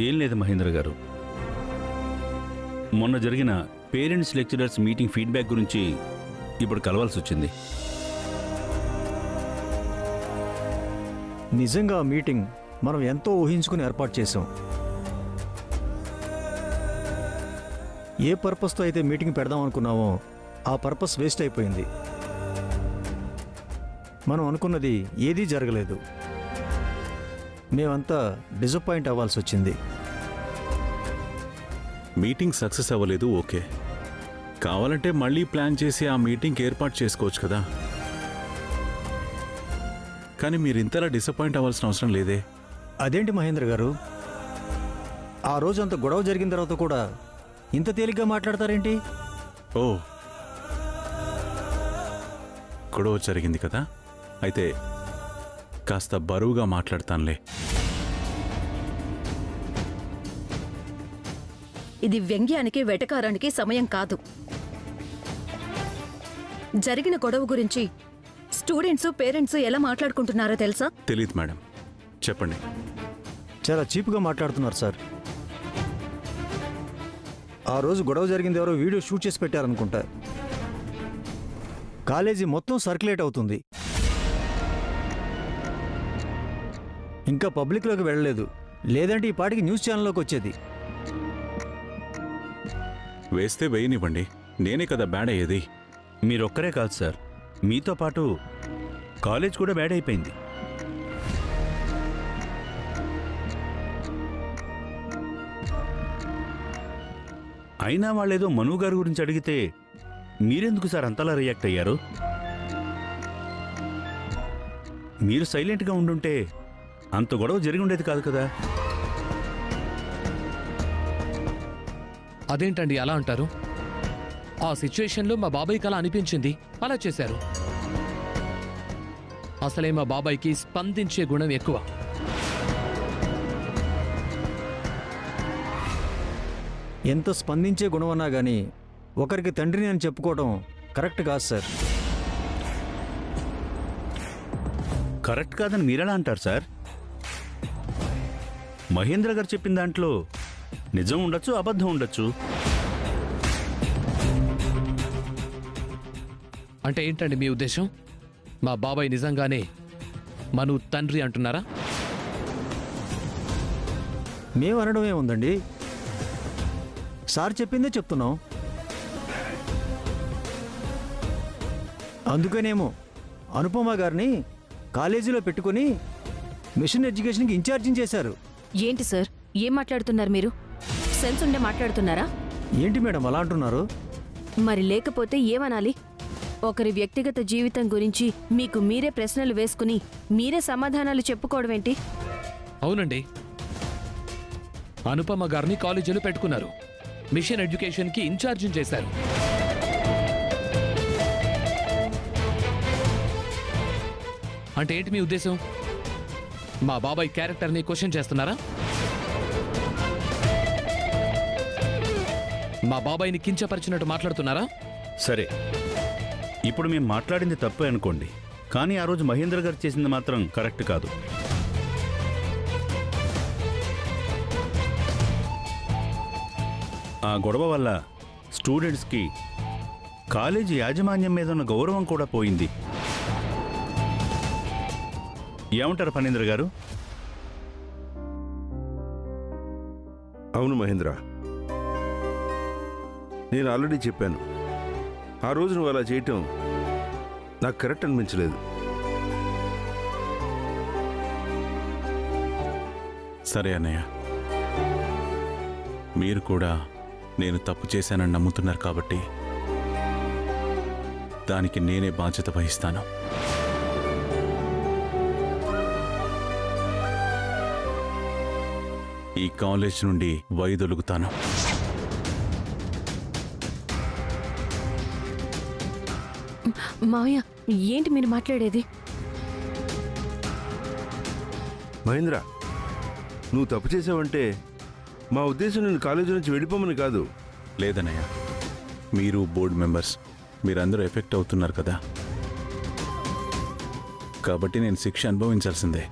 ఏం లేదు మహేంద్ర గారు. మొన్న జరిగిన పేరెంట్స్ లెక్చరర్స్ మీటింగ్ ఫీడ్బ్యాక్ గురించి ఇప్పుడు కలవాల్సి వచ్చింది. నిజంగా ఆ మీటింగ్ మనం ఎంతో ఊహించుకుని ఏర్పాటు చేసాం ఏ పర్పస్తో అయితే మీటింగ్ పెడదాం అనుకున్నామో ఆ పర్పస్ వేస్ట్ అయిపోయింది. మనం అనుకున్నది ఏదీ జరగలేదు. మేమంతా డిసప్పాయింట్ అవ్వాల్సి వచ్చింది మీటింగ్ సక్సెస్ అవ్వలేదు ఓకే. కావాలంటే మళ్ళీ ప్లాన్ చేసి ఆ మీటింగ్ ఏర్పాటు చేసుకోవచ్చు కదా. కానీ మీరు ఇంతలా డిసప్పాయింట్ అవ్వాల్సిన అవసరం లేదే. అదేంటి మహేంద్ర గారు? ఆ రోజు అంత గొడవ జరిగిన తర్వాత కూడా ఇంత తేలిగ్గా మాట్లాడతారేంటి? ఓ. గొడవ జరిగింది కదా. అయితే కాస్త బరువుగా మాట్లాడతానులే. ఇది వ్యంగ్యానికి వెటకారానికి సమయం కాదు. జరిగిన గొడవ గురించి స్టూడెంట్స్ పేరెంట్స్ ఎలా మాట్లాడుకుంటున్నారో తెలుసా? తెలియదు మేడం. చెప్పండి. చాలా చీప్గా మాట్లాడుతున్నారు సార్. ఆ రోజు గొడవ జరిగింది ఎవరో వీడియో షూట్ చేసి పెట్టారనుకుంటా. కాలేజీ మొత్తం సర్క్యులేట్ అవుతుంది. ఇంకా పబ్లిక్లోకి వెళ్ళలేదు. లేదంటే ఈ పాటికి న్యూస్ ఛానల్లోకి వచ్చేది. వేస్తే వేయనివ్వండి. నేనే కదా బ్యాడ్ అయ్యేది. మీరొక్కరే కాదు సార్. మీతో పాటు కాలేజ్ కూడా బ్యాడ్ అయిపోయింది. అయినా వాళ్ళేదో మను గారి గురించి అడిగితే మీరెందుకు సార్ అంతలా రియాక్ట్ అయ్యారు? మీరు సైలెంట్గా ఉండుంటే అంత గొడవ జరిగి ఉండేది కాదు కదా. అదేంటండి అలా అంటారు? ఆ సిచ్యుయేషన్లో మా బాబాయ్కి అలా అనిపించింది. అలా చేశారు. అసలే మా బాబాయ్కి స్పందించే గుణం ఎక్కువ. ఎంత స్పందించే గుణం అన్నా కానీ ఒకరికి తండ్రిని అని చెప్పుకోవడం కరెక్ట్ కాదు సార్. కరెక్ట్ కాదని మీరెలా అంటారు సార్? మహేంద్ర గారు చెప్పిన దాంట్లో నిజం ఉండొచ్చు అబద్ధం ఉండొచ్చు. అంటే ఏంటండి మీ ఉద్దేశం? మా బాబాయ్ నిజంగానే మను తండ్రి అంటున్నారా? మేము అనడమే ఉందండి. సార్ చెప్పిందే చెప్తున్నాం. అందుకనేమో అనుపమ గారిని కాలేజీలో పెట్టుకొని మిషన్ ఎడ్యుకేషన్కి ఇన్ఛార్జింగ్ చేశారు. ఏంటి సార్? ఏం మాట్లాడుతున్నారు మీరు? సెన్స్ ఉండే మాట్లాడుతున్నారా? ఏంటి మేడం అలా అంటున్నారు? మరి లేకపోతే ఏమనాలి? ఒకరి వ్యక్తిగత జీవితం గురించి మీకు మీరే ప్రశ్నలు వేసుకుని మీరే సమాధానాలు చెప్పుకోవడమేంటి అవునండి. అనుపమ గారిని కాలేజీలో పెట్టుకున్నారు. మిషన్ ఎడ్యుకేషన్కి ఇన్ఛార్జింగ్ చేశారు. అంటే ఏంటి మీ ఉద్దేశం? మా బాబాయ్ క్యారెక్టర్ని క్వశ్చన్ చేస్తున్నారా? మా బాబాయ్ని కించపరిచినట్టు మాట్లాడుతున్నారా? సరే. ఇప్పుడు మేము మాట్లాడింది తప్పే అనుకోండి. కానీ ఆ రోజు మహేంద్ర గారు చేసింది మాత్రం కరెక్ట్ కాదు. ఆ గొడవ వల్ల స్టూడెంట్స్కి కాలేజీ యాజమాన్యం మీద ఉన్న గౌరవం కూడా పోయింది. ఏమంటారు ఫణీంద్ర గారు? అవును మహేంద్ర. నేను ఆల్రెడీ చెప్పాను. ఆ రోజు నువ్వు అలా చేయటం నాకు కరెక్ట్ అనిపించలేదు. సరే అన్నయ్య. మీరు కూడా నేను తప్పు చేశానని నమ్ముతున్నారు కాబట్టి దానికి నేనే బాధ్యత వహిస్తాను. ఈ కాలేజ్ నుండి వైదొలుగుతాను మావయ్య ఏంటి మీరు మాట్లాడేది? మహేంద్ర నువ్వు తప్పు చేసావంటే మా ఉద్దేశం నేను కాలేజీ నుంచి వెళ్ళిపోమని కాదు. లేదన్నయ్య మీరు బోర్డు మెంబర్స్ మీరందరూ ఎఫెక్ట్ అవుతున్నారు కదా. కాబట్టి నేను శిక్ష అనుభవించాల్సిందే.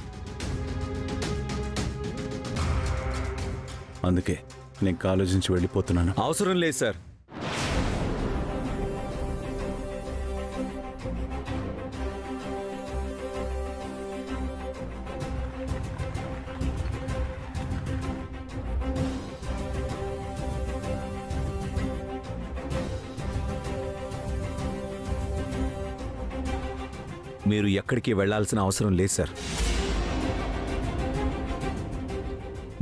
అందుకే నేను కాలేజ్ నుంచి వెళ్ళిపోతున్నాను. అవసరం లేదు సార్. మీరు ఎక్కడికి వెళ్ళాల్సిన అవసరం లేదు సార్.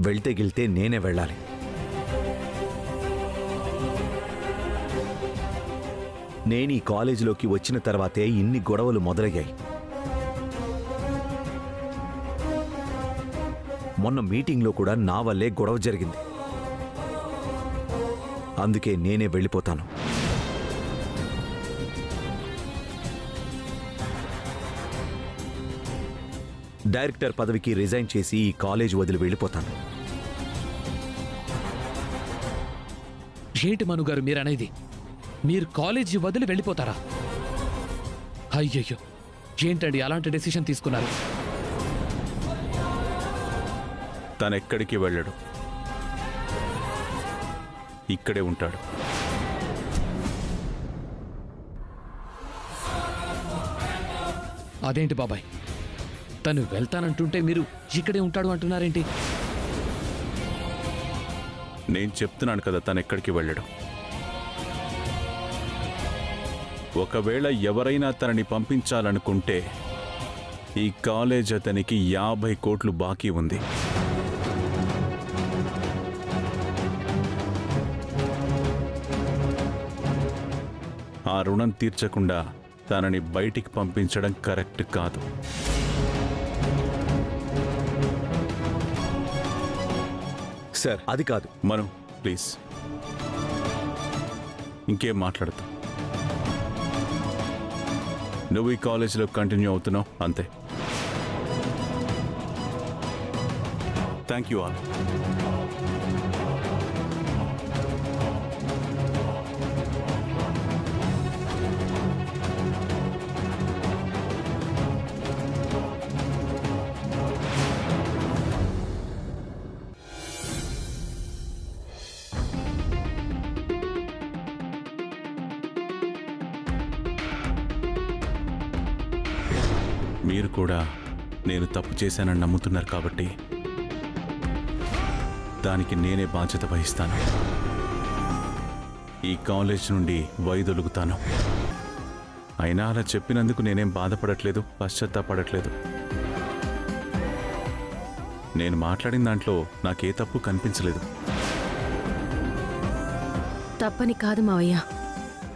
వెళ్తే గిళ్తే నేనే వెళ్ళాలి. నేను ఈ కాలేజీలోకి వచ్చిన తర్వాతే ఇన్ని గొడవలు మొదలయ్యాయి. మొన్న మీటింగ్లో కూడా నా వల్లే గొడవ జరిగింది. అందుకే నేనే వెళ్ళిపోతాను. డైరెక్టర్ పదవికి రిజైన్ చేసి ఈ కాలేజ్ వదిలి వెళ్ళిపోతాను. ఏంటి మను గారు మీరు అనేది మీరు కాలేజీ వదిలి వెళ్ళిపోతారా? అయ్యయ్యో ఏంటండి అలాంటి డెసిషన్ తీసుకున్నారు? తనెక్కడికి వెళ్ళడు. ఇక్కడే ఉంటాడు. అదేంటి బాబాయ్? తను వెళ్తానంటుంటే మీరు ఇక్కడే ఉంటాడు అంటున్నారేంటి? నేను చెప్తున్నాను కదా తను ఎక్కడికి వెళ్ళడం. ఒకవేళ ఎవరైనా తనని పంపించాలనుకుంటే ఈ కాలేజ్ అతనికి యాభై కోట్లు బాకీ ఉంది. ఆ రుణం తీర్చకుండా తనని బయటికి పంపించడం కరెక్ట్ కాదు. సార్. అది కాదు. మను ప్లీజ్. ఇంకేం మాట్లాడుతూ? నువ్వు ఈ కాలేజీలో కంటిన్యూ అవుతున్నావు అంతే. థ్యాంక్ యూ ఆల్ కూడా నేను తప్పు చేశానని నమ్ముతున్నారు కాబట్టి దానికి నేనే బాధ్యత వహిస్తాను. ఈ కాలేజ్ నుండి వైదొలుగుతాను. అయినా అలా చెప్పినందుకు నేనేం బాధపడట్లేదు పశ్చాత్తాపడట్లేదు. నేను మాట్లాడిన దాంట్లో నాకే తప్పు కనిపించలేదు. తప్పని కాదు మావయ్య.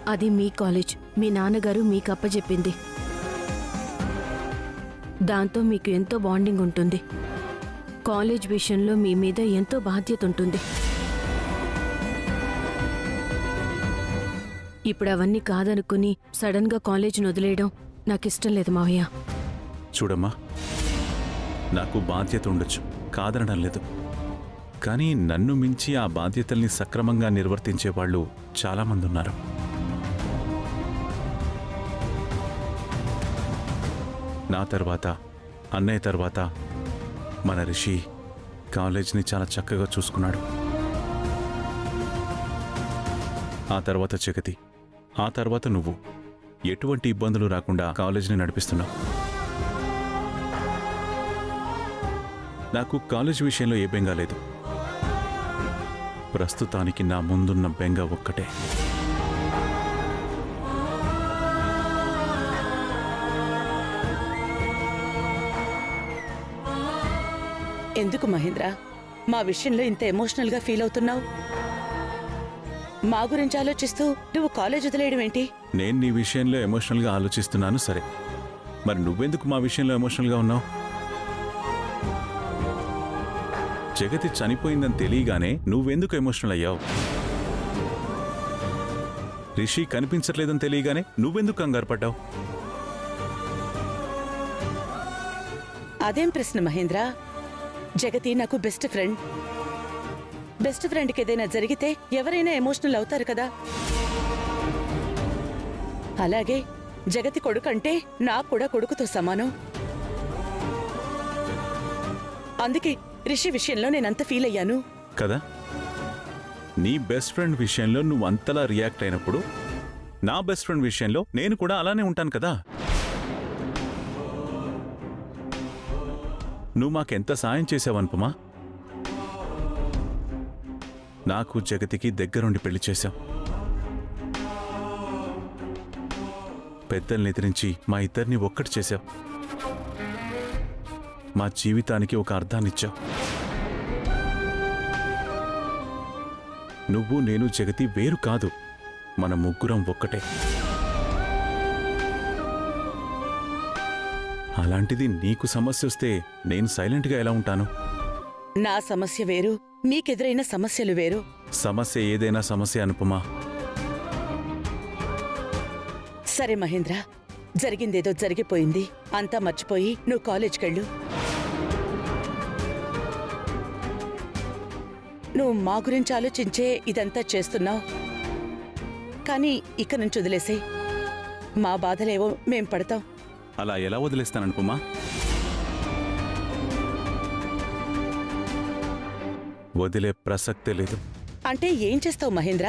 అది మీ కాలేజ్. మీ నాన్నగారు మీకు అప్పచెప్పింది దాంతో మీకు ఎంతో బాండింగ్ ఉంటుంది. కాలేజ్ విషయంలో మీ మీద ఎంతో బాధ్యత ఉంటుంది. ఇప్పుడు అవన్నీ కాదనుకుని సడన్గా కాలేజీని వదిలేయడం నాకు ఇష్టం లేదు మావయ్య. చూడమ్మా నాకు బాధ్యత ఉండొచ్చు కాదనడం లేదు. కానీ నన్ను మించి ఆ బాధ్యతల్ని సక్రమంగా నిర్వర్తించే వాళ్ళు చాలామంది ఉన్నారు నా తర్వాత అన్నయ్య తర్వాత మన రిషి కాలేజ్ని చాలా చక్కగా చూసుకున్నాడు. ఆ తర్వాత జగతి ఆ తర్వాత నువ్వు. ఎటువంటి ఇబ్బందులు రాకుండా కాలేజీని నడిపిస్తున్నావు. నాకు కాలేజ్ విషయంలో ఏ బెంగా లేదు. ప్రస్తుతానికి నా ముందున్న బెంగ ఒక్కటే. ఎందుకు మహేంద్ర? మా విషయంలో ఇంత ఎమోషనల్గా ఫీల్ అవుతున్నావు? మా గురించి ఆలోచిస్తూ నువ్వు కాలేజ్ వదిలేయడం ఏంటి? నేను నీ విషయంలో ఎమోషనల్గా ఆలోచిస్తున్నాను సరే. మరి నువ్వెందుకు మా విషయంలో ఎమోషనల్గా ఉన్నావు? జగతి చనిపోయిందని తెలియగానే నువ్వెందుకు ఎమోషనల్ అయ్యావు? రిషి కనిపించట్లేదని తెలియగానే నువ్వెందుకు కంగారు పడ్డావు? అదేం ప్రశ్న మహేంద్ర? జగతి నాకు బెస్ట్ ఫ్రెండ్ బెస్ట్ ఫ్రెండ్కి ఏదైనా జరిగితే ఎవరైనా ఎమోషనల్ అవుతారు కదా? అలాగే జగతి కొడుకంటే నాకు కూడా కొడుకుతో సమానం. అందుకే రిషి విషయంలో నేనంత ఫీల్ అయ్యాను. కదా? నీ బెస్ట్ ఫ్రెండ్ విషయంలో నువ్వు అంతలా రియాక్ట్ అయినప్పుడు నా బెస్ట్ ఫ్రెండ్ విషయంలో నేను కూడా అలానే ఉంటాను కదా? నువ్వు మాకెంత సాయం చేసావనుపమా నాకు జగతికి దగ్గరుండి పెళ్ళి చేశావు పెద్దల్ని ఎదిరించి మా ఇద్దరిని ఒక్కటి చేశావు మా జీవితానికి ఒక అర్థాన్నిచ్చావు నువ్వు నేను జగతి వేరు కాదు. మన ముగ్గురం ఒక్కటే. అలాంటిది నీకు సమస్య వస్తే నేను సైలెంట్గా ఎలా ఉంటాను? నా సమస్య వేరు మీకెదురైన సమస్యలు వేరు. సమస్య ఏదైనా సమస్య అనుపమా? సరే మహేంద్ర జరిగిందేదో జరిగిపోయింది అంతా మర్చిపోయి నువ్వు కాలేజ్కెళ్ళు. నువ్వు మా గురించి ఆలోచించే ఇదంతా చేస్తున్నావు. కానీ ఇక నుంచి వదిలేసే మా బాధలేవో మేం పడతాం. అలా ఎలా వదిలేస్తాను వదిలే ప్రసక్తే లేదు. అంటే ఏం చేస్తావు మహేంద్ర?